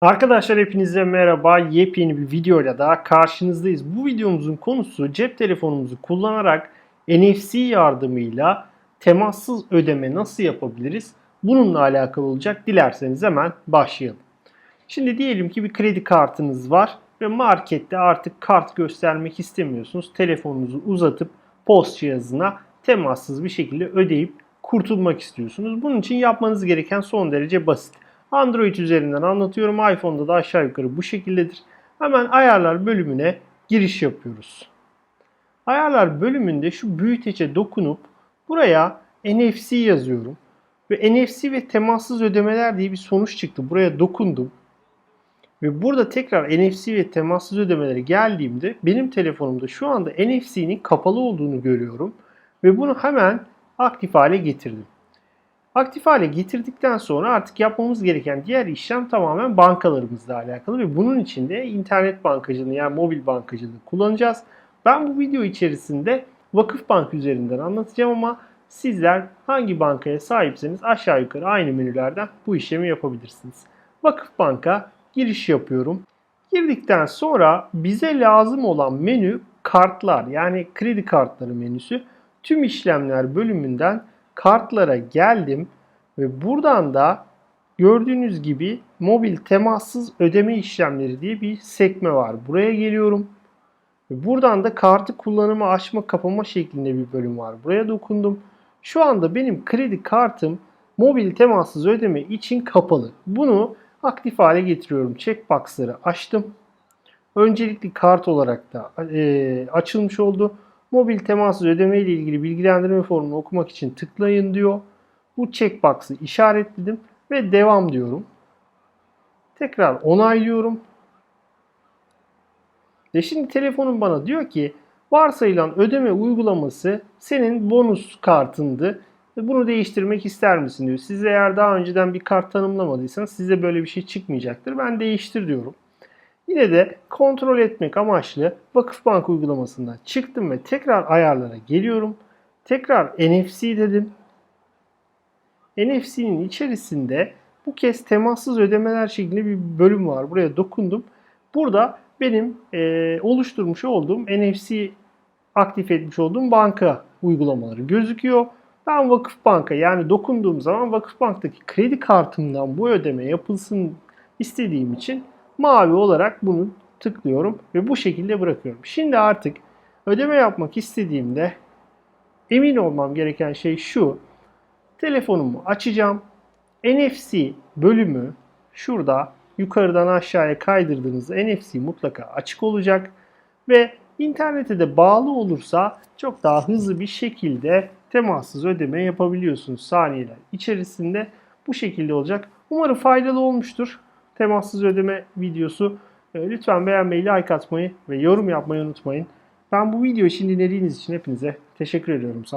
Arkadaşlar hepinize merhaba. Yepyeni bir videoyla daha karşınızdayız. Bu videomuzun konusu cep telefonumuzu kullanarak NFC yardımıyla temassız ödeme nasıl yapabiliriz? Bununla alakalı olacak. Dilerseniz hemen başlayalım. Şimdi diyelim ki bir kredi kartınız var ve markette artık kart göstermek istemiyorsunuz. Telefonunuzu uzatıp post cihazına temassız bir şekilde ödeyip kurtulmak istiyorsunuz. Bunun için yapmanız gereken son derece basit. Android üzerinden anlatıyorum. iPhone'da da aşağı yukarı bu şekildedir. Hemen ayarlar bölümüne giriş yapıyoruz. Ayarlar bölümünde şu büyütece dokunup buraya NFC yazıyorum. Ve NFC ve temassız ödemeler diye bir sonuç çıktı. Buraya dokundum. Ve burada tekrar NFC ve temassız ödemeleri geldiğimde benim telefonumda şu anda NFC'nin kapalı olduğunu görüyorum. Ve bunu hemen aktif hale getirdim. Aktif hale getirdikten sonra artık yapmamız gereken diğer işlem tamamen bankalarımızla alakalı ve bunun için de internet bankacılığı yani mobil bankacılığı kullanacağız. Ben bu video içerisinde Vakıfbank üzerinden anlatacağım ama sizler hangi bankaya sahipseniz aşağı yukarı aynı menülerden bu işlemi yapabilirsiniz. Vakıfbank'a giriş yapıyorum. Girdikten sonra bize lazım olan menü kartlar yani kredi kartları menüsü. Tüm işlemler bölümünden kartlara geldim ve buradan da gördüğünüz gibi mobil temassız ödeme işlemleri diye bir sekme var. Buraya geliyorum. Ve buradan da kartı kullanımı açma kapama şeklinde bir bölüm var. Buraya dokundum. Şu anda benim kredi kartım mobil temassız ödeme için kapalı. Bunu aktif hale getiriyorum. Checkbox'ları açtım. Öncelikli kart olarak da e, açılmış oldu. Mobil temassız ödeme ile ilgili bilgilendirme formunu okumak için tıklayın diyor. Bu checkbox'ı işaretledim ve devam diyorum. Tekrar onaylıyorum. Ve şimdi telefonum bana diyor ki varsayılan ödeme uygulaması senin bonus kartındı. Bunu değiştirmek ister misin diyor. Siz eğer daha önceden bir kart tanımlamadıysanız size böyle bir şey çıkmayacaktır. Ben değiştir diyorum. Yine de kontrol etmek amaçlı Vakıfbank uygulamasından çıktım ve tekrar ayarlara geliyorum. Tekrar NFC dedim. NFC'nin içerisinde bu kez temassız ödemeler şeklinde bir bölüm var. Buraya dokundum. Burada benim e, oluşturmuş olduğum NFC aktif etmiş olduğum banka uygulamaları gözüküyor. Ben Vakıfbank'a yani dokunduğum zaman Vakıfbank'taki kredi kartımdan bu ödeme yapılsın istediğim için mavi olarak bunu tıklıyorum ve bu şekilde bırakıyorum. Şimdi artık ödeme yapmak istediğimde emin olmam gereken şey şu. Telefonumu açacağım. NFC bölümü şurada yukarıdan aşağıya kaydırdığınızda NFC mutlaka açık olacak ve internete de bağlı olursa çok daha hızlı bir şekilde temassız ödeme yapabiliyorsunuz saniyeler içerisinde. Bu şekilde olacak. Umarım faydalı olmuştur temassız ödeme videosu. E, Lütfen beğenmeyi, like atmayı ve yorum yapmayı unutmayın. Ben bu videoyu şimdi dinlediğiniz için hepinize teşekkür ediyorum. Sağ olun.